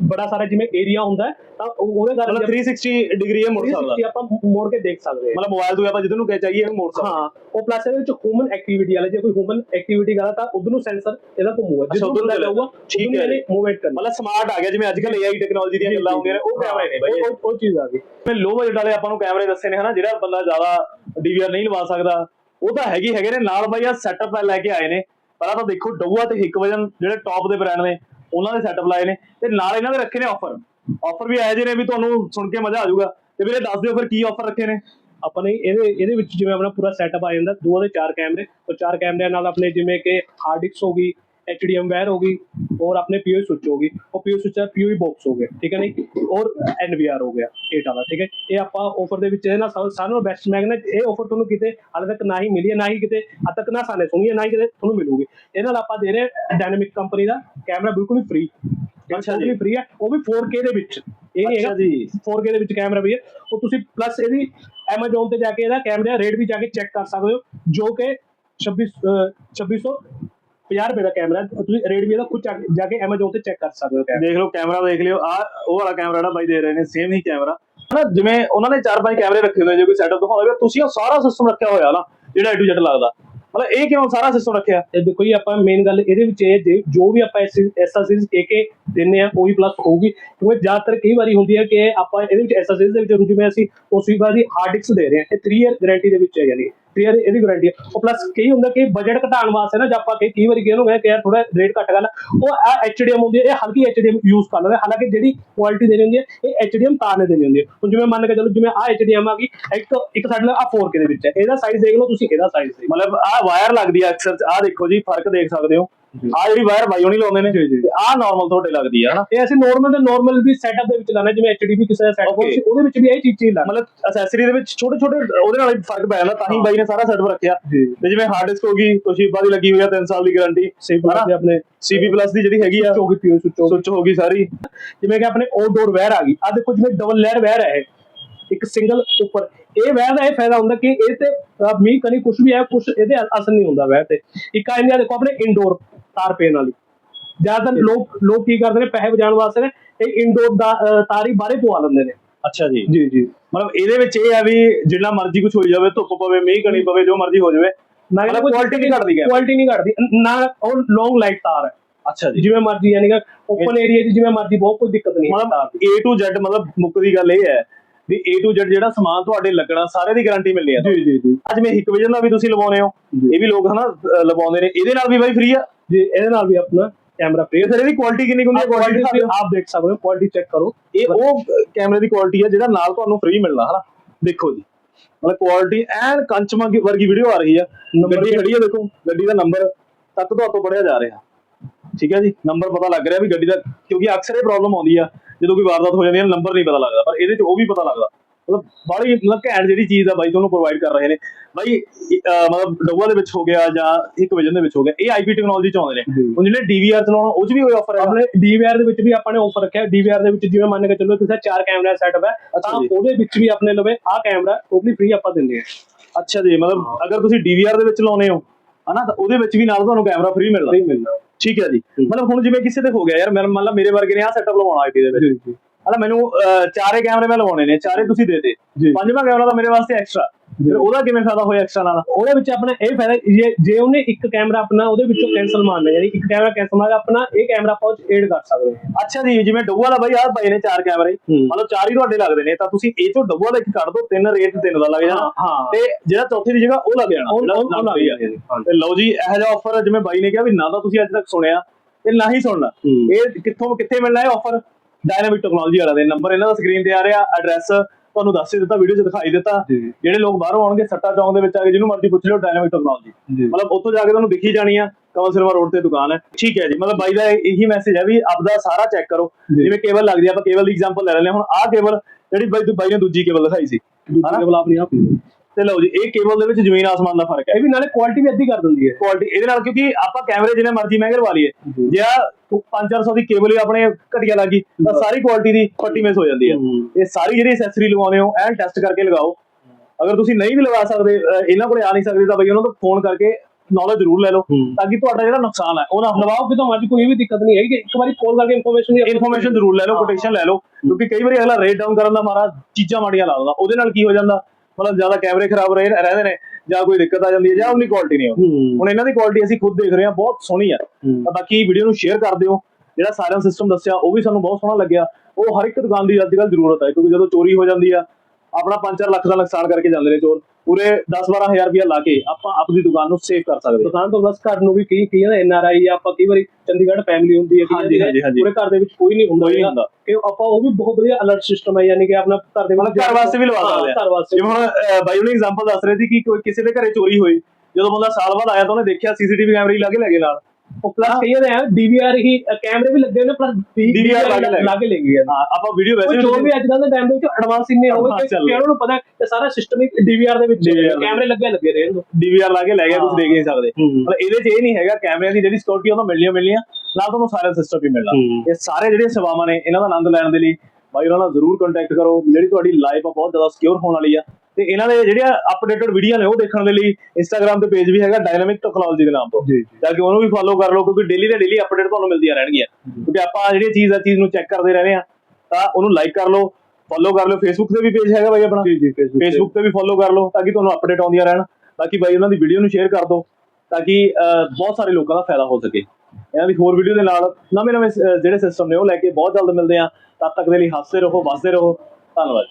ਬੜਾ ਸਾਰਾ ਜਿਵੇਂ ਏਰੀਆ ਹੁੰਦਾ ਤਾਂ ਉਹ- ਉਹਦੇ ਮਤਲਬ ਕਰਕੇ 360 ਡਿਗਰੀ ਇਹ ਮੁੜ ਸਕਦਾ 360 ਆਪਾਂ ਮੋੜ ਕੇ ਦੇਖ ਸਕਦੇ ਹਾਂ। ਮਤਲਬ ਮੋਬਾਈਲ ਤੋਂ ਆਪਾਂ ਜਿੱਦ ਨੂੰ ਕਹੇ ਚਾਹੀਏ ਇਹਨੂੰ ਮੋੜ ਸਕਦਾ ਹਾਂ। ਉਹ ਪਲੱਸ ਇਹਦੇ ਵਿੱਚ ਹਿਊਮਨ ਐਕਟੀਵਿਟੀ ਵਾਲਾ ਜੇ ਕੋਈ ਹਿਊਮਨ ਐਕਟੀਵਿਟੀ ਕਰਦਾ ਤਾਂ ਉਧਰ ਨੂੰ ਸੈਂਸਰ ਇਹਦਾ ਘੁੰਮੂਗਾ। ਜਦੋਂ ਨੂੰ ਜਾਊਗਾ ਠੀਕ ਹੈ। ਮੂਵਮੈਂਟ ਕਰਨਾ। ਮਤਲਬ ਸਮਾਰਟ ਆ ਗਿਆ ਜਿਵੇਂ ਅੱਜ ਕੱਲ AI ਟੈਕਨੋਲੋਜੀ ਦੀਆਂ ਗੱਲਾਂ ਹੁੰਦੀਆਂ ਨੇ ਉਹ ਕੈਮਰੇ ਨੇ ਬਾਈ। ਉਹ- ਚੀਜ਼ ਆ ਗਈ। ਜਿਵੇਂ ਲੋ ਬਜਟ ਵਾਲੇ ਆਪਾਂ ਨੂੰ ਕੈਮਰੇ ਦੱਸੇ ਨੇ ਹਨਾ ਜਿਹੜਾ ਬੰਦਾ ਜ਼ਿਆਦਾ ਡੀਵੀਆਰ ਨਹੀਂ ਲਵਾ ਸਕਦਾ। ਉਹ ਤਾਂ ਹੈਗੀ ਹੈਗੇ ਨੇ ਨਾਲ ਬਾਈ ਆ ਸੈਟਅਪ ਲੈ ਕੇ ਆਏ ਨੇ। ਪਹਿਲਾਂ ਤਾਂ ਦੇਖੋ ਡਊਆ ਤੇ ਹਿੱਕ ਵਜਨ ਜਿਹੜੇ ਟੌਪ ਦੇ ਬ੍ਰਾਂਡ ਨੇ ਉਹਨਾਂ ਦੇ ਸੈਟਅਪ ਲਾਏ ਨੇ ਤੇ ਨਾਲ ਇਹਨਾਂ ਦੇ ਰੱਖੇ ਨੇ ਆਫਰ ਆਫਰ ਵੀ ਆਏ ਜਿਹੇ ਨੇ ਵੀ ਤੁਹਾਨੂੰ ਸੁਣ ਕੇ ਮਜ਼ਾ ਆ ਜਾਊਗਾ। ਤੇ ਵੀਰੇ ਦੱਸ ਦਿਓ ਫਿਰ ਕੀ ਆਫਰ ਰੱਖੇ ਨੇ। ਆਪਾਂ ਨੇ ਇਹਦੇ ਇਹਦੇ ਵਿੱਚ ਜਿਵੇਂ ਆਪਣਾ ਪੂਰਾ ਸੈਟਅਪ ਆ ਜਾਂਦਾ, ਦੋ ਦੇ ਚਾਰ ਕੈਮਰੇ। ਉਹ ਚਾਰ ਕੈਮਰਿਆਂ ਨਾਲ ਆਪਣੇ ਜਿਵੇਂ ਕਿ ਹਾਰਡ ਡਿਸਕ ਹੋ ਗਈ एचडीएम वायर होगी और अपने पीओ स्विच होगी। और पीओ स्विच है पीओ बॉक्स हो गए ठीक है ਨਹੀਂ ਔਰ ਐਨਵੀਆਰ ਹੋ ਗਿਆ ਡੇਟਾ ਦਾ ਠੀਕ ਹੈ ਇਹ ਆਪਾਂ ਆਫਰ ਦੇ ਵਿੱਚ ਹੈ ਨਾ ਸਾਰਿਆਂ ਨਾਲੋਂ ਬੈਸਟ ਮੈਗਨੇਟ ਇਹ ਆਫਰ ਤੁਹਾਨੂੰ ਕਿਤੇ ਹਾਲੇ ਤੱਕ ਨਾ ਹੀ ਮਿਲੀ ਹੈ ਨਾ ਹੀ ਕਿਤੇ ਅੱਜ ਤੱਕ ਨਾ ਸਾਨੇ ਸੁਣੀ ਹੈ ਨਾ ਹੀ ਕਿਤੇ ਤੁਹਾਨੂੰ ਮਿਲੂਗੀ ਇਹ ਨਾਲ ਆਪਾਂ ਦੇ ਰਹੇ ਡਾਇਨਾਮਿਕ ਕੰਪਨੀ ਦਾ ਕੈਮਰਾ ਬਿਲਕੁਲ ਹੀ ਫ੍ਰੀ ਅੱਛਾ 4K ਦੇ ਵਿੱਚ ਇਹ ਨਹੀਂ ਹੈਗਾ ਜੀ 4K ਦੇ ਵਿੱਚ ਕੈਮਰਾ ਵੀ ਹੈ ਉਹ ਤੁਸੀਂ ਪਲੱਸ ਇਹਦੀ Amazon ਤੇ ਜਾ ਕੇ ਇਹਦਾ ਕੈਮਰਾ ਰੇਟ ਵੀ ਜਾ ਕੇ ਚੈੱਕ ਕਰ ਸਕਦੇ ਹੋ ਜੋ ਕਿ 50 ਰੁਪਏ ਦਾ ਕੈਮਰਾ ਤੁਸੀਂ Redmi ਦਾ ਖੁਦ ਜਾ ਕੇ Amazon ਤੇ ਚੈੱਕ ਕਰ ਸਕਦੇ ਹੋ ਕੈਮਰਾ ਦੇਖ ਲਓ ਕੈਮਰਾ ਦੇਖ ਲਿਓ। ਆ ਉਹ ਵਾਲਾ ਕੈਮਰਾ ਜਿਹੜਾ ਬਾਈ ਦੇ ਰਹੇ ਨੇ ਸੇਮ ਹੀ ਕੈਮਰਾ ਹਨਾ ਜਿਵੇਂ ਉਹਨਾਂ ਨੇ ਚਾਰ ਪੰਜ ਕੈਮਰੇ ਰੱਖੇ ਹੁੰਦੇ ਨੇ, ਜੇ ਕੋਈ ਸੈਟਅਪ ਦਿਖਾਉਂਦਾ ਵੀ ਤੁਸੀਂ ਉਹ ਸਾਰਾ ਸਿਸਟਮ ਰੱਖਿਆ ਹੋਇਆ ਨਾ ਜਿਹੜਾ ਏ ਟੂ ਲੱਗਦਾ। ਮਤਲਬ ਇਹ ਕਿਉਂ ਸਾਰਾ ਸਿਸਟਮ ਰੱਖਿਆ? ਤੇ ਦੇਖੋ ਜੀ ਆਪਾਂ ਮੇਨ ਗੱਲ ਇਹਦੇ ਵਿੱਚ ਇਹ ਜੋ ਵੀ ਆਪਾਂ ਇਸ ਐਸਾ ਸੀਰੀਜ਼ ਕੇ ਕੇ ਦਿੰਨੇ ਆ ਉਹੀ ਪਲੱਸ ਹੋਊਗੀ। ਕਿਉਂਕਿ ਜ਼ਿਆਦਾਤਰ ਕਈ ਵਾਰੀ ਹੁੰਦੀ ਹੈ ਕਿ ਆਪਾਂ ਇਹਦੇ ਵਿੱਚ ਐਸਾ ਸੀਰੀਜ਼ ਦੇ ਵਿੱਚ ਹੁਣ ਜਿਵੇਂ ਅਸੀਂ ਉਸ ਵੀ ਬਾਅਦ ਹਾਰਡ ਡਿਸਕ ਦੇ ਰਹੇ ਹਾਂ। ਇਹ 3 ਇਅਰ ਗਾਰੰਟੀ ਦੇ ਵਿੱਚ ਹੈ ਯਾਨੀ 3 ਇਅਰ ਇਹਦੀ ਗਾਰੰਟੀ ਹੈ ਉਹ ਪਲੱਸ ਕਈ ਹੁੰਦਾ ਕਿ ਬਜਟ ਘਟਾਉਣ ਵਾਸਤੇ ਨਾ ਜੇ ਆਪਾਂ ਕਈ ਕਈ ਵਾਰੀ ਕਹਿੰਦੇ ਕਿ ਯਾਰ ਥੋੜਾ ਰੇਟ ਘੱਟ ਕਰ ਲਾ। ਉਹ ਆ ਹੁੰਦੀ ਹੈ ਇਹ ਹਲਕੀ HDM ਯੂਜ਼ ਕਰ ਲੈਂਦੇ। ਹਾਲਾਂਕਿ ਜਿਹੜੀ ਕੁਆਲਿਟੀ ਦੇਣੀ ਹੁੰਦੀ ਹੈ ਇਹ HDM ਤਾਰ ਨੇ ਦੇਣੀ ਹੁੰਦੀ ਹੈ ਹੁਣ ਜਿਵੇਂ ਮੰਨ ਕੇ ਚਲੋ, ਜਿਵੇਂ ਆ HDM ਆ ਗਈ, ਇੱਕ ਇੱਕ ਸਾਡੇ ਨਾਲ ਆ 4K ਦੇ ਵਿੱਚ ਹੈ। ਇਹਦਾ ਸਾਈਜ਼ ਦੇਖ ਲਓ ਤੁਸੀਂ, ਇਹਦਾ ਸਾਈਜ਼ ਦੇਖ ਮਤਲਬ ਆ ਵਾਇਰ ਲੱਗਦੀ ਆ ਅਕਸਰ ਆ ਦੇਖੋ ਜੀ, ਫ਼ਰਕ ਦੇਖ ਸਕਦੇ ਹੋ। ਆ ਜਿਹੜੀ ਵਾਇਰ ਬਾਈਓ ਨਹੀਂ ਲਾਉਂਦੇ ਨੇ ਜੀ, ਜੀ। ਤੇ ਆ ਨਾਰਮਲ ਤੁਹਾਡੇ ਲੱਗਦੀ ਆ ਹਨਾ? ਇਹ ਅਸੀਂ ਨਾਰਮਲ ਤੇ ਨਾਰਮਲ ਵੀ ਸੈਟਅਪ ਦੇ ਵਿੱਚ ਲਾਣਾ ਜਿਵੇਂ HDB ਕਿਸੇ ਦਾ ਸੈਟਅਪ. ਉਹਦੇ ਵਿੱਚ ਵੀ ਇਹ ਚੀਜ਼ ਚੀਜ਼ ਲਾਣਾ ਮਤਲਬ ਅਸੈਸਰੀ ਦੇ ਵਿੱਚ ਛੋਟੇ ਛੋਟੇ ਉਹਦੇ ਨਾਲ ਹੀ ਫ਼ਰਕ ਪੈ ਜਾਂਦਾ ਤਾਂ ਹੀ ਬਾਈ ਨੇ ਸਾਰਾ ਸੈਟਅਪ ਰੱਖਿਆ। ਤੇ ਜਿਵੇਂ ਹਾਰਡ ਡਿਸਕ ਹੋ ਗਈ ਤੋਸ਼ੀਬਾ ਦੀ ਲੱਗੀ ਹੋਈ ਆ 3 ਸਾਲ ਦੀ ਗਾਰੰਟੀ ਸੇਮ? ਦੇ ਆਪਣੇ ਸੀਪੀ ਪਲੱਸ ਦੀ ਜਿਹੜੀ ਹੈਗੀ ਆ ਸੁੱਚ ਹੋ ਗਈ ਪਿਓ ਸੁੱਚ ਸੁੱਚ ਹੋ ਗਈ ਸਾਰੀ। ਜਿਵੇਂ ਕਿ ਆਪਣੇ ਆਊਟਡੋਰ ਵੇਅਰ ਆ ਗਈ। ਆ ਦੇਖੋ ਜਿਵੇਂ ਡਬਲ ਲੇਅਰ ਵੇਅਰ ਹੈ। ਇੱਕ ਸਿੰਗਲ ਉੱਪਰ। ਇਹ ਵੇਅਰ ਦਾ ਇਹ ਫਾਇਦਾ ਹੁੰਦਾ ਕਿ ਇਹ ਤੇ ਮੀਂਹ ਕਣੀ ਕੁਝ ਵੀ ਹੈ ਕੁਝ ਇਹਦੇ ਅਸਰ ਨਹੀਂ ਹੁੰਦਾ ਵੇਅਰ ਤੇ। ਇੱਕ ਆ ਇਹਨੇ ਦੇਖੋ ਆਪਣੇ ਇਨਡੋਰ ਤਾਰ ਪੇਨ ਵਾਲੀ। ਜ਼ਿਆਦਾਤਰ ਲੋਕ ਲੋਕ ਕੀ ਕਰਦੇ ਨੇ ਪੈਸੇ ਬਚਾਉਣ ਵਾਸਤੇ ਨੇ ਇਹ ਇਨਡੋਰ ਦਾ ਤਾਰ ਹੀ ਬਾਹਰੇ ਪਵਾ ਲੈਂਦੇ ਨੇ। ਅੱਛਾ ਜੀ। ਜੀ ਜੀ। ਮਤਲਬ ਇਹਦੇ ਵਿੱਚ ਇਹ ਆ ਵੀ ਜਿੰਨਾ ਮਰਜ਼ੀ ਕੁਝ ਹੋਈ ਜਾਵੇ ਧੁੱਪ ਪਵੇ ਮੀਂਹ ਕਣੀ ਪਵੇ ਜੋ ਮਰਜ਼ੀ ਹੋ ਜਾਵੇ ਮਤਲਬ quality ਨਹੀਂ ਘਟਦੀ ਹੈ। ਕੁਆਲਿਟੀ ਨਹੀਂ ਘਟਦੀ। ਨਾ ਉਹ ਲੌਂਗ ਲਾਈਟ ਤਾਰ ਹੈ। ਅੱਛਾ ਜਿਵੇਂ ਮਰਜ਼ੀ ਯਾਨੀ ਕਿ ਓਪਨ ਏਰੀਆ 'ਚ ਜਿਵੇਂ ਮਰਜ਼ੀ ਬਹੁਤ ਕੋਈ ਦਿੱਕਤ ਨਹੀਂ ਹੈ ਮਤਲਬ A to Z ਮਤਲਬ ਮੁੱਕ ਦੀ ਗੱਲ ਇਹ ਹੈ ਵੀ A to Z ਜਿਹੜਾ ਸਮਾਨ ਤੁਹਾਡੇ ਲੱਗਣਾ ਸਾਰੇ ਦੀ ਗਾਰੰਟੀ ਮਿਲਣੀ ਆ ਜੀ ਜੀ ਜੀ। ਅੱਜ ਮੈਂ ਹਿੱਕ ਵਿਜਨ ਦਾ ਵੀ ਤੁਸੀਂ ਲਵਾਉਨੇ ਹੋ। ਜੀ। ਇਹ ਵੀ ਲੋਕ ਹਨਾ ਲਵਾਉਂਦੇ ਨੇ। ਇਹਦੇ ਨਾਲ ਵੀ ਬਾਈ ਫ੍ਰੀ ਆ। ਜੀ ਇਹਦੇ ਨਾਲ ਵੀ ਆਪਣਾ ਕੈਮਰਾ ਤੇ ਫਿਰ ਇਹਦੀ ਕੁਆਲਿਟੀ ਕਿੰਨੀ ਹੁੰਦੀ ਹੈ? ਕੁਆਲਿਟੀ ਕੁਆਲਿਟੀ ਆਪ ਦੇਖ ਸਕਦੇ ਹੋ ਕੁਆਲਿਟੀ ਚੈੱਕ ਕਰੋ। ਇਹ ਉਹ ਕੈਮਰੇ ਦੀ ਕੁਆਲਿਟੀ ਹੈ ਜਿਹੜਾ ਨਾਲ ਤੁਹਾਨੂੰ ਫ੍ਰੀ ਮਿਲਣਾ ਹਨਾ? ਦੇਖੋ ਜੀ। ਮਤਲਬ ਕੁਆਲਿਟੀ ਐਨ ਕੰਚਮਾ ਕੀ ਵਰਗੀ ਵੀਡੀਓ ਆ ਰਹੀ Number ਗੱਡੀ ਖੜੀ ਆ ਦੇਖੋ ਗੱਡੀ ਦਾ ਨੰਬਰ ਤੱਕ ਤੁਹਾਤੋਂ ਪੜਿਆ ਜਾ ਰਿਹਾ। ਠੀਕ ਹੈ ਜੀ? ਨੰਬਰ ਪਤਾ ਲੱਗ ਰਿਹਾ ਵੀ ਗੱਡੀ ਦਾ ਕਿਉਂਕਿ ਅਕਸਰ ਇਹ ਪ੍ਰੋਬਲਮ ਆਉਂਦੀ ਆ। ਜਦੋਂ ਕੋਈ ਵਾਰਦਾਤ ਹੋ ਜਾਂਦੀ ਹੈ ਨੰਬਰ ਨਹੀਂ ਪਤਾ ਲੱਗਦਾ। ਪਰ ਇਹਦੇ 'ਚ ਉਹ ਵੀ ਪਤਾ ਲੱਗਦਾ। ਮਤਲਬ ਬੜੀ ਮਤਲਬ ਘੈਂਟ ਜਿਹੜੀ ਚੀਜ਼ ਆ ਬਾਈ ਤੁਹਾਨੂੰ ਪ੍ਰੋਵਾਈਡ ਕਰ ਰਹੇ ਨੇ। ਬਾਈ ਮਤਲਬ ਡੋਗਾ ਦੇ ਵਿੱਚ ਹੋ ਗਿਆ ਜਾਂ ਇੱਕ ਵਿਜਨ ਦੇ ਵਿੱਚ ਹੋ ਗਿਆ ਇਹ ਆਈਪੀ ਟੈਕਨੋਲੋਜੀ ਚ ਆਉਂਦੇ ਨੇ। ਹੁਣ ਜਿਹੜੇ ਡੀਵੀਆਰ ਚਲਾਉਣਾ ਉਹ ਚ ਵੀ ਕੋਈ ਆਫਰ ਹੈ ਆਪਣੇ ਡੀਵੀਆਰ ਦੇ ਵਿੱਚ ਵੀ ਆਪਾਂ ਨੇ ਆਫਰ ਰੱਖਿਆ। ਡੀਵੀਆਰ ਦੇ ਵਿੱਚ ਜਿਵੇਂ ਮੰਨ ਕੇ ਚੱਲੋ ਕਿਸੇ ਚਾਰ ਕੈਮਰਾ ਸੈਟਅਪ ਹੈ ਤਾਂ। ਉਹਦੇ ਵਿੱਚ ਵੀ ਆਪਣੇ ਲਵੇ ਆਹ ਕੈਮਰਾ ਟੋਟਲੀ ਫ੍ਰੀ ਆਪਾਂ ਦਿੰਦੇ ਹਾਂ। ਅੱਛਾ ਜੀ ਮਤਲਬ ਅਗਰ ਤੁਸੀਂ ਡੀਵੀਆਰ ਦੇ ਵਿੱਚ ਲਾਉਨੇ ਹੋ ਹਨਾ ਤਾਂ ਉਹਦੇ ਵਿੱਚ ਵੀ ਨਾਲ ਤੁਹਾਨੂੰ ਕੈਮਰਾ ਫ੍ਰੀ ਮਿਲਦਾ ਫ੍ਰੀ ਮਿਲਦਾ ਠੀਕ ਹੈ ਜੀ। ਮਤਲਬ ਹੁਣ ਜਿਵੇਂ ਕਿਸੇ ਤੇ ਹੋ ਗਿਆ ਯਾਰ ਮੈਂ ਮੰਨ ਲਾ ਮੇਰੇ ਵਰਗੇ ਨੇ ਆਹ ਸੈਟਅਪ ਲਵਾਉਣਾ ਆਈਪੀ ਦੇ ਵਿੱਚ। ਹਨਾ ਮੈਨੂੰ ਅਹ, ਚਾਰੇ ਕੈਮਰੇ ਮੈਂ ਲਵਾਉਣੇ ਨੇ ਚਾਰੇ ਤੁਸੀਂ ਦੇ ਦੇ। ਜੀ। ਪੰਜਵਾਂ ਕੈਮਰਾ ਤਾਂ ਮੇਰੇ ਵਾਸਤੇ ਐਕਸਟਰਾ ਫਿਰ ਉਹਦਾ ਕਿਵੇਂ ਫਾਇਦਾ ਹੋਇਆ ਐਕਸਟਰਾ ਨਾਲ? ਉਹਦੇ ਵਿੱਚ ਆਪਣਾ ਇਹ ਫਾਇਦਾ ਜੇ ਜੇ ਉਹਨੇ ਇੱਕ ਕੈਮਰਾ ਆਪਣਾ ਉਹਦੇ ਵਿੱਚੋਂ ਕੈਨਸਲ ਮਾਰਨਾ ਯਾਨੀ ਇੱਕ ਕੈਮਰਾ ਕੈਨਸਲ ਮਾਰਨਾ ਆਪਣਾ ਇਹ ਕੈਮਰਾ ਆਪਾਂ ਐਡ ਕਰ ਸਕਦੇ ਹਾਂ। ਅੱਛਾ ਜੀ ਜਿਵੇਂ ਡੱਬੂ ਵਾਲਾ ਬਾਈ ਆਹ ਪਏ ਨੇ ਚਾਰ ਕੈਮਰੇ। ਹੂੰ। ਮਤਲਬ ਚਾਰ ਹੀ ਤੁਹਾਡੇ ਲੱਗਦੇ ਨੇ ਤਾਂ ਤੁਸੀਂ ਇਹ ਚੋਂ ਡੱਬੂ ਵਾਲਾ ਇੱਕ ਕੱਢ ਦੋ ਤਿੰਨ ਰੇਟ ਤਿੰਨ ਦਾ ਲੱਗ ਜਾਣਾ। ਹਾਂ ਤੇ ਜਿਹੜਾ ਚੌਥੀ ਦੀ ਜਗ੍ਹਾ ਉਹ ਲੱਗ ਜਾਣਾ। ਉਹ- ਜਿਹੜਾ ਉਹ- ਉਹ ਲੱਗ ਲੱਗ ਜਾਣਾ। ਤੇ ਲਓ ਜੀ ਇਹੋ ਜਿਹਾ ਆਫਰ ਜਿਵੇਂ ਬਾਈ ਨੇ ਕਿਹਾ ਵੀ ਨਾ ਤਾਂ ਤੁਸੀਂ ਅੱਜ ਤੱਕ ਸੁਣਿਆ ਤੇ ਨਾ ਹੀ ਸੁਣਨਾ। ਹੂੰ। ਇਹ ਕਿੱਥੋਂ ਕਿੱਥੇ ਮਿਲਣਾ ਹੈ ਆਫਰ ਡਾਇਨਾਮਿਕ ਟੈਕਨੋਲੋਜੀ ਵਾਲਾ ਦੇ ਨੰਬਰ ਇਹਨਾਂ ਦਾ ਸਕਰੀਨ ਤੇ ਆ ਰਿਹਾ ਐਡਰੈਸ ਤੁਹਾਨੂੰ ਦੱਸ ਹੀ ਦਿੱਤਾ ਵੀਡੀਓ 'ਚ ਦਿਖਾਈ ਦਿੱਤਾ। ਜਿਹੜੇ ਲੋਕ ਬਾਹਰੋਂ ਆਉਣਗੇ ਸੱਟਾ ਚੌਂਕ ਦੇ ਵਿੱਚ ਆ ਕੇ ਜਿਹਨੂੰ ਮਰਜ਼ੀ ਪੁੱਛ ਲਿਓ ਡਾਇਨਾਮਿਕ ਟੈਕਨੋਲੋਜੀ ਮਤਲਬ ਉੱਥੋਂ ਜਾ ਕੇ ਤੁਹਾਨੂੰ ਦਿਖੀ ਜਾਣੀ ਆ ਕਮਲ ਸਿਨੇਮਾ ਰੋਡ ਤੇ ਦੁਕਾਨ ਹੈ। ਠੀਕ ਹੈ ਜੀ ਮਤਲਬ ਬਾਈ ਦਾ ਇਹੀ ਮੈਸੇਜ ਹੈ ਵੀ ਆਪਦਾ ਸਾਰਾ ਚੈੱਕ ਕਰੋ। ਜਿਵੇਂ ਕੇਬਲ ਲੱਗਦੀ ਆ ਆਪਾਂ ਕੇਬਲ ਦੀ ਐਗਜ਼ਾਮਪਲ ਲੈ ਲੈਂਦੇ ਹੁਣ ਆਹ ਕੇਬਲ ਜਿਹੜੀ ਬਾਈ ਬਾਈ ਨੇ ਦੂਜੀ ਕੇਬਲ ਦਿਖਾਈ ਸੀ। ਦੂਜੀ? ਕੇਬਲ ਆਪਣੀ ਆਪ ਹੀ। ਤੇ ਲਓ ਜੀ ਇਹ ਕੇਬਲ ਦੇ ਵਿੱਚ ਜ਼ਮੀਨ ਆਸਮਾਨ ਦਾ ਫ਼ਰਕ ਹੈ। ਇਹ ਵੀ ਨਾਲੇ ਕੁਆਲਿਟੀ ਵੀ ਅੱਧੀ ਕਰ ਦਿੰਦੀ ਹੈ। ਕੁਆਲਿਟੀ ਇਹਦੇ ਨਾਲ ਕਿਉਂਕਿ ਆਪਾਂ ਕੈਮਰੇ ਜਿੰਨੇ ਮਰਜ਼ੀ ਮਹਿੰਗੇ ਲਵਾ ਲਈਏ। ਜੀ। ਆ 5-400 ਦੀ ਕੇਬਲ ਹੀ ਆਪਣੇ ਘਟੀਆ ਲੱਗੀ ਤਾਂ ਸਾਰੀ ਕੁਆਲਿਟੀ ਦੀ ਪੱਟੀ ਮਿਸ ਹੋ ਜਾਂਦੀ ਹੈ। ਇਹ ਸਾਰੀ ਜਿਹੜੀ ਐਕਸੈਸਰੀ ਲਗਾਉਣੇ ਹੋ ਐਨ ਟੈਸਟ ਕਰਕੇ ਲਗਾਓ। ਅਗਰ ਤੁਸੀਂ ਨਹੀਂ ਵੀ ਲਗਾ ਸਕਦੇ ਇਹਨਾਂ ਕੋਲੇ ਆ ਨਹੀਂ ਸਕਦੇ ਤਾਂ ਬਈ ਉਹਨਾਂ ਤੋਂ ਫੋਨ ਕਰਕੇ ਨੌਲੇਜ ਜ਼ਰੂਰ ਲੈ ਲਓ। ਤਾਂ ਕਿ ਤੁਹਾਡਾ ਜਿਹੜਾ ਨੁਕਸਾਨ ਹੈ ਉਹ ਨਾ ਲਵਾਓ ਕਿਤੋਂ ਮਰਜ਼ੀ ਕੋਈ ਵੀ ਦਿੱਕਤ ਨਹੀਂ ਹੈਗੀ। ਇੱਕ ਵਾਰੀ ਕਾਲ ਕਰਕੇ ਇਨਫੋਰਮੇਸ਼ਨ ਇਨਫੋਰਮੇਸ਼ਨ ਜ਼ਰੂਰ ਲੈ ਲਓ ਕੋਟੇਸ਼ਨ ਲੈ ਲਓ। ਕਿਉਂਕਿ ਕਈ ਵਾਰੀ ਅਗਲਾ ਰੇਟ ਡਾਊਨ ਕਰਨ ਦਾ ਮਾਰਾ ਚੀਜ਼ਾਂ ਮਾੜੀਆਂ ਲਾ ਦਿੰਦਾ। ਉਹਦੇ ਨਾਲ ਕੀ ਹੋ ਜਾਂਦਾ? ਮਤਲਬ ਜ਼ਿਆਦਾ ਕੈਮਰੇ ਖਰਾਬ ਰਹੇ ਰਹਿੰਦੇ ਨੇ ਜਾਂ ਕੋਈ ਦਿੱਕਤ ਆ ਜਾਂਦੀ ਹੈ ਜਾਂ ਉਨੀ ਕੁਆਲਿਟੀ ਨਹੀਂ ਆਉਂਦੀ ਹੂੰ। ਹੁਣ ਇਹਨਾਂ ਦੀ ਕੁਆਲਿਟੀ ਅਸੀਂ ਖੁਦ ਦੇਖ ਰਹੇ ਹਾਂ ਬਹੁਤ ਸੋਹਣੀ ਆ। ਹੂੰ। ਤਾਂ ਬਾਕੀ ਵੀਡੀਓ ਨੂੰ ਸ਼ੇਅਰ ਕਰ ਦਿਓ। ਜਿਹੜਾ ਸਾਇਰਨ ਸਿਸਟਮ ਦੱਸਿਆ ਉਹ ਵੀ ਸਾਨੂੰ ਬਹੁਤ ਸੋਹਣਾ ਲੱਗਿਆ। ਉਹ ਹਰ ਇੱਕ ਦੁਕਾਨ ਦੀ ਅੱਜ ਕੱਲ੍ਹ ਜ਼ਰੂਰਤ ਹੈ ਕਿਉਂਕਿ ਜਦੋਂ ਚੋਰੀ ਹੋ ਜਾਂਦੀ ਆ ਆਪਣਾ 5-4 ਲੱਖ ਦਾ ਨੁਕਸਾਨ ਕਰਕੇ ਜਾਂਦੇ ਨੇ ਚੋਰ। ਪੂਰੇ 10-12000 ਰੁਪਇਆ ਲਾ ਕੇ ਆਪਾਂ ਆਪਣੀ ਦੁਕਾਨ ਨੂੰ ਸੇਵ ਕਰ ਸਕਦੇ ਹਾਂ। ਦੁਕਾਨ ਤੋਂ ਬਸ ਘਰ ਨੂੰ ਵੀ ਕਈ ਕਈ ਐਨ ਆਰ ਆਈ ਆਪਾਂ ਕਈ ਵਾਰੀ ਚੰਡੀਗੜ੍ਹ ਫੈਮਿਲੀ ਹੁੰਦੀ ਹੈ ਹਾਂਜੀ, ਦੀ ਹਾਂਜੀ, ਹਾਂਜੀ। ਪੂਰੇ ਘਰ ਦੇ ਵਿੱਚ ਕੋਈ ਨਹੀਂ ਹੁੰਦਾ। ਕਿ ਆਪਾਂ ਉਹ ਵੀ ਬਹੁਤ ਵਧੀਆ ਅਲਰਟ ਸਿਸਟਮ ਹੈ ਯਾਨੀ ਕਿ ਆਪਣਾ ਘਰ ਦੇ ਵਿੱਚ ਘਰ ਵਾਸਤੇ ਵੀ ਲਵਾ ਹਾਂ, ਸਕਦੇ ਵਾਸਤੇ। ਜਿਵੇਂ ਹੁਣ ਬਾਈ ਉਹਨੇ ਐਗਜ਼ਾਮਪਲ ਦੱਸ ਰਹੇ ਸੀ ਕਿ ਕੋਈ ਕਿਸੇ ਦੇ ਘਰੇ ਚੋਰੀ ਹੋਈ ਜਦੋਂ ਬੰਦਾ ਸਾਲ ਬਾਅਦ ਆਇਆ ਤਾਂ ਉਹਨੇ ਦੇਖਿਆ ਸੀਸੀਟੀਵੀ ਕੈਮਰੇ ਹੀ ਲਾਗੇ ਲੈ ਗਏ ਨਾਲ। ਉਹ ਪਲੱਸ ਦੇ ਹੈ ਡੀਵੀਆਰ ਹੀ ਕੈਮਰੇ ਵੀ ਲੱਗੇ ਨੇ ਪਲੱਸ DVR ਲਾਗੇ ਲੈ। ਲਾਗੇ ਲੈ ਗਏ ਹਾਂ ਆਪਾਂ ਵੀਡੀਓ ਵੈਸੇ ਚੋਰ ਵੀ ਅੱਜ ਕੱਲ ਦੇ ਟਾਈਮ ਦੇ ਵਿੱਚ ਐਡਵਾਂਸ ਇੰਨੇ ਹੋ ਗਏ Advance ਕਿ ਚੱਲ ਉਹਨਾਂ ਨੂੰ ਪਤਾ ਕਿ ਸਾਰਾ ਸਿਸਟਮ ਇੱਕ ਡੀਵੀਆਰ ਦੇ ਵਿੱਚ DVR ਕੈਮਰੇ ਲੱਗੇ ਲੱਗੇ ਰਹਿਣ ਡੀਵੀਆਰ ਲਾ ਕੇ ਲੈ ਗਿਆ ਹਾਂ। ਦੇਖ ਨਹੀਂ ਸਕਦੇ। ਮਤਲਬ ਇਹਦੇ 'ਚ ਇਹ ਨਹੀਂ ਹੈਗਾ ਕੈਮਰਿਆਂ ਦੀ ਜਿਹੜੀ ਸਿਕਿਉਰਿਟੀ ਉਹ ਤਾਂ ਮਿਲਣੀਆਂ ਮਿਲਣੀਆਂ ਨਾਲ ਤੁਹਾਨੂੰ ਸਾਰਾ ਸਿਸਟਮ ਵੀ ਮਿਲਣਾ। ਇਹ ਸਾਰੇ ਜਿਹੜੇ ਸੇਵਾਵਾਂ ਨੇ ਇਹਨਾਂ ਦਾ ਆਨੰਦ ਲੈਣ ਦੇ ਲਈ ਬਾਈ ਉਹਨਾਂ ਨਾਲ ਜ਼ਰੂਰ ਕੰਟੈਕਟ ਕਰੋ ਜਿਹੜੀ ਤੁਹਾਡੀ ਲਾਈਫ ਆ ਬਹੁਤ ਜ਼ਿਆਦਾ ਸਿਕਿਉਰ ਹੋਣ ਵਾਲੀ ਆ ਤੇ ਇਹਨਾਂ ਦੇ ਜਿਹੜੇ ਅਪਡੇਟਡ ਵੀਡੀਓ ਨੇ ਉਹ ਦੇਖਣ ਦੇ ਲਈ ਇੰਸਟਾਗ੍ਰam ਤੇ ਪੇਜ ਵੀ ਹੈਗਾ ਡਾਇਨਾਮਿਕ ਟੈਕਨੋਲੋਜੀ ਦੇ ਨਾਮ ਤੋਂ। ਤਾਂ ਕਿ ਉਹਨੂੰ ਵੀ ਫੋਲੋ ਕਰ ਲਓ ਕਿਉਂਕਿ ਡੇਲੀ ਦੇ ਡੇਲੀ ਅਪਡੇਟ ਤੁਹਾਨੂੰ ਮਿਲਦੀਆਂ ਰਹਿਣਗੀਆਂ। ਕਿਉਂਕਿ ਆਪਾਂ ਜਿਹੜੀ ਚੀਜ਼ ਆ ਚੀਜ਼ ਨੂੰ ਚੈੱਕ ਕਰਦੇ ਰਹਿੰਦੇ ਆ ਤਾਂ ਉਹਨੂੰ ਲਾਈਕ ਕਰ ਲਓ ਫੋਲੋ ਕਰ ਲਓ। ਫੇਸਬੁੱਕ ਤੇ ਵੀ ਪੇਜ ਹੈਗਾ ਬਾਈ ਆਪਣਾ। ਜੀ ਜੀ ਤੇ। ਫੇਸਬੁੱਕ ਤੇ ਵੀ ਫੋਲੋ ਕਰ ਲਓ ਤਾਂ ਕਿ ਤੁਹਾਨੂੰ ਅਪਡੇਟ ਆਉਂਦੀਆਂ ਰਹਿਣ। ਬਾਕੀ ਬਾਈ ਉਹਨਾਂ ਦੀ ਵੀਡੀਓ ਨੂੰ ਸ਼ੇਅਰ ਕਰ ਦਿਓ ਤਾਂ ਕਿ ਬਹੁਤ ਸਾਰੇ ਲੋਕਾਂ ਦਾ ਫਾਇਦਾ ਹੋ ਸਕੇ। ਇਹਨਾਂ ਦੀ ਹੋਰ ਵੀਡੀਓ ਦੇ ਨਾਲ ਨਵੇਂ ਨਵੇਂ ਜਿਹੜੇ ਸਿਸਟਮ ਨੇ ਉਹ ਲੈ ਕੇ ਬਹੁਤ ਜਲਦ ਮਿਲਦੇ ਆ ਤਦ ਤੱਕ ਦੇ ਲਈ ਹੱਸਦੇ ਰਹੋ ਵਸਦੇ ਰਹੋ। ਧੰਨਵਾਦ